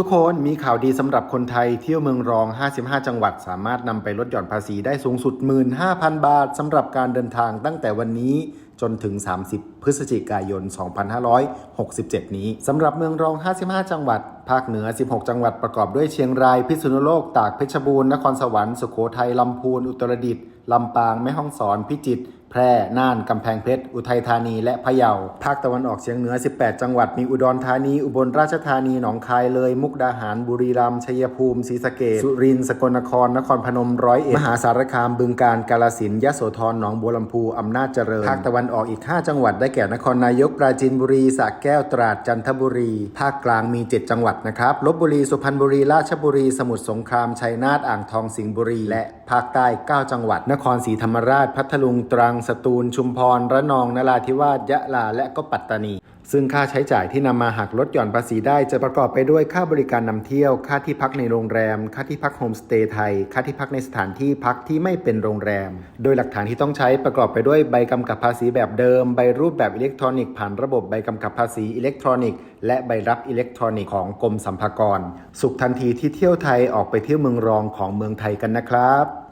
ทุกคนมีข่าวดีสำหรับคนไทยเที่ยวเมืองรอง 55 จังหวัด สามารถนำไปลดหย่อนภาษีได้สูงสุด 15,000 บาทสำหรับการเดินทางตั้งแต่วันนี้ จนถึง 30 พฤศจิกายน 2567 นี้สำหรับเมืองรอง 55 จังหวัด ภาคเหนือ 16 จังหวัดประกอบด้วยเชียงราย พิษณุโลก ตาก เพชรบูรณ์ นครสวรรค์ สุโขทัย ลำพูน อุตรดิตถ์ ลำปาง แม่ฮ่องสอน พิจิตร แพร่ น่าน กำแพงเพชร อุทัยธานี และพะเยา ภาคตะวันออกเฉียงเหนือ 18 จังหวัด มีอุดรธานี อุบลราชธานี หนองคาย เลย มุกดาหาร บุรีรัมย์ ชัยภูมิ ศรีสะเกษสุรินทร์ สกลนคร นครพนม ร้อยเอ็ด มหาสารคาม บึงกาฬ กาฬสินธุ์ยโสธร หนองบัวลำพู อำนาจเจริญ ภาคตะวันออกอีก 5 จังหวัดได้แก่นครนายกปราจีนบุรีสระแก้วตราดจันทบุรี ภาคกลางมี 7 จังหวัดนะครับลบบุรีสุพรรณบุรีราชบุรี สมุทรสงครามชัยนาทอ่างทองสิงห์บุรี และภาคใต้ 9 จังหวัด นครศรีธรรมราช พัทลุงตรังสตูลชุมพรระนองนราธิวาสยะลาและก็ปัตตานี ซึ่งค่าใช้จ่ายที่นำมาหักลดหย่อนภาษีได้จะประกอบไปด้วยค่าบริการนำเที่ยว ค่าที่พักในโรงแรม ค่าที่พักโฮมสเตย์ไทย ค่าที่พักในสถานที่พักที่ไม่เป็นโรงแรม โดยหลักฐานที่ต้องใช้ประกอบไปด้วยใบกำกับภาษีแบบเดิม ใบรูปแบบอิเล็กทรอนิกส์ผ่านระบบใบกำกับภาษีอิเล็กทรอนิกส์และใบรับอิเล็กทรอนิกส์ของกรมสรรพากร สุขทันทีที่เที่ยวไทยออกไปเที่ยวเมืองรองของเมืองไทยกันนะครับ